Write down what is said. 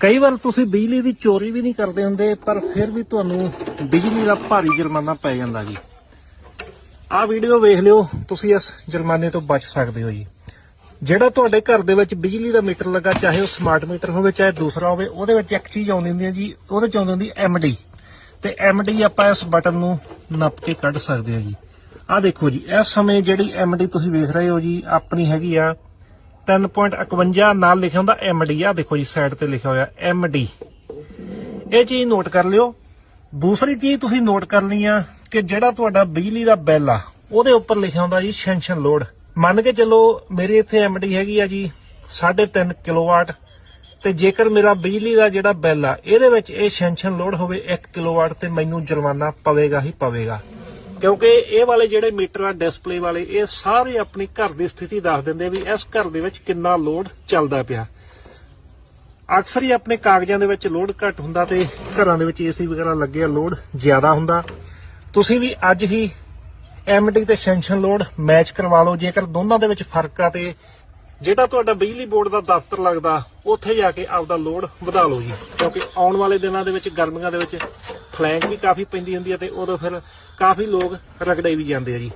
ਕਈ ਵਾਰ ਤੁਸੀਂ ਬਿਜਲੀ ਦੀ ਚੋਰੀ ਵੀ ਨਹੀਂ ਕਰਦੇ ਹੁੰਦੇ, ਪਰ ਫਿਰ ਵੀ ਤੁਹਾਨੂੰ ਬਿਜਲੀ ਦਾ ਭਾਰੀ ਜੁਰਮਾਨਾ ਪੈ ਜਾਂਦਾ ਜੀ। ਆਹ ਵੀਡੀਓ ਵੇਖ ਲਿਓ, ਤੁਸੀਂ ਇਸ ਜੁਰਮਾਨੇ ਤੋਂ ਬਚ ਸਕਦੇ ਹੋ ਜੀ। ਜਿਹੜਾ ਤੁਹਾਡੇ ਘਰ ਦੇ ਵਿੱਚ ਬਿਜਲੀ ਦਾ ਮੀਟਰ ਲੱਗਾ, ਚਾਹੇ ਉਹ ਸਮਾਰਟ ਮੀਟਰ ਹੋਵੇ, ਚਾਹੇ ਦੂਸਰਾ ਹੋਵੇ, ਉਹਦੇ ਵਿੱਚ ਇੱਕ ਚੀਜ਼ ਆਉਂਦੀ ਹੁੰਦੀ ਹੈ ਜੀ, ਉਹਦੇ ਚ ਆਉਂਦੀ ਹੁੰਦੀ ਐਮਡੀ ਤੇ ਐਮਡੀ ਆਪਾਂ ਇਸ ਬਟਨ ਨੂੰ ਨੱਪ ਕੇ ਕੱਢ ਸਕਦੇ ਹਾਂ ਜੀ। ਆਹ ਦੇਖੋ ਜੀ, ਇਸ ਸਮੇਂ ਜਿਹੜੀ ਐਮਡੀ ਤੁਸੀਂ ਵੇਖ ਰਹੇ ਹੋ ਜੀ, ਆਪਣੀ ਹੈਗੀ ਆ 3.51 ਨਾਲ ਲਿਖਿਆ ਹੁੰਦਾ ਐਮਡੀ ਆ ਦੇਖੋ ਜੀ ਸਾਈਡ ਤੇ ਲਿਖਿਆ ਹੋਇਆ ਐਮਡੀ ਇਹ ਚੀਜ਼ ਨੋਟ ਕਰ ਲਿਓ। ਦੂਸਰੀ ਚੀਜ਼ ਤੁਸੀਂ ਨੋਟ ਕਰਨੀ ਆ ਕਿ ਜਿਹੜਾ ਤੁਹਾਡਾ ਬਿਜਲੀ ਦਾ ਬਿੱਲ ਆ, ਉਹਦੇ ਉੱਪਰ ਲਿਖਿਆ ਹੁੰਦਾ ਜੀ ਸੈਂਕਸ਼ਨ ਲੋਡ ਮੰਨ ਕੇ ਚੱਲੋ ਮੇਰੇ ਇੱਥੇ ਐਮਡੀ ਹੈਗੀ ਆ ਜੀ 3.5 ਕਿਲੋਵਾਟ, ਤੇ ਜੇਕਰ ਮੇਰਾ ਬਿਜਲੀ ਦਾ ਜਿਹੜਾ ਬਿੱਲ ਆ, ਇਹਦੇ ਵਿੱਚ ਇਹ ਸੈਂਕਸ਼ਨ ਲੋਡ ਹੋਵੇ 1 ਕਿਲੋਵਾਟ, ਤੇ ਮੈਨੂੰ ਜੁਰਮਾਨਾ ਪਵੇਗਾ ਹੀ ਪਵੇਗਾ। ਕਿਉਂਕਿ ਇਹ ਵਾਲੇ ਜਿਹੜੇ ਮੀਟਰ ਆ ਡਿਸਪਲੇ ਵਾਲੇ, ਇਹ ਸਾਰੇ ਆਪਣੀ ਘਰ ਦੀ ਸਥਿਤੀ ਦੱਸ ਦਿੰਦੇ ਵੀ ਇਸ ਘਰ ਦੇ ਵਿੱਚ ਕਿੰਨਾ ਲੋਡ ਚੱਲਦਾ ਪਿਆ। ਅਕਸਰ ਹੀ ਆਪਣੇ ਕਾਗਜ਼ਾਂ ਦੇ ਵਿੱਚ ਲੋਡ ਘੱਟ ਹੁੰਦਾ ਤੇ ਘਰਾਂ ਦੇ ਵਿੱਚ ਏਸੀ ਵਗੈਰਾ ਲੱਗੇ ਆ ਲੋਡ ਜ਼ਿਆਦਾ ਹੁੰਦਾ। ਤੁਸੀਂ ਵੀ ਅੱਜ ਹੀ ਐਮਡੀ ਤੇ ਸੈਂਸ਼ਨ ਲੋਡ ਮੈਚ ਕਰਵਾ ਲਓ। ਜੇਕਰ ਦੋਨਾਂ ਦੇ ਵਿੱਚ ਫ਼ਰਕ ਆ ਤੇ ਜਿਹੜਾ ਤੁਹਾਡਾ ਬਿਜਲੀ ਬੋਰਡ ਦਾ ਦਫ਼ਤਰ ਲੱਗਦਾ, ਉੱਥੇ ਜਾ ਕੇ ਆਪਦਾ ਲੋਡ ਵਧਾ ਲਓ ਜੀ। ਕਿਉਂਕਿ ਆਉਣ ਵਾਲੇ ਦਿਨਾਂ ਦੇ ਵਿੱਚ, ਗਰਮੀਆਂ ਦੇ ਵਿੱਚ ਫਲੈਂਗ ਵੀ ਕਾਫੀ ਪੈਂਦੀ ਹੁੰਦੀ ਹੈ ਤੇ ਉਦੋਂ ਫਿਰ ਕਾਫੀ ਲੋਕ ਰਗੜੇ ਵੀ ਜਾਂਦੇ ਆ ਜੀ।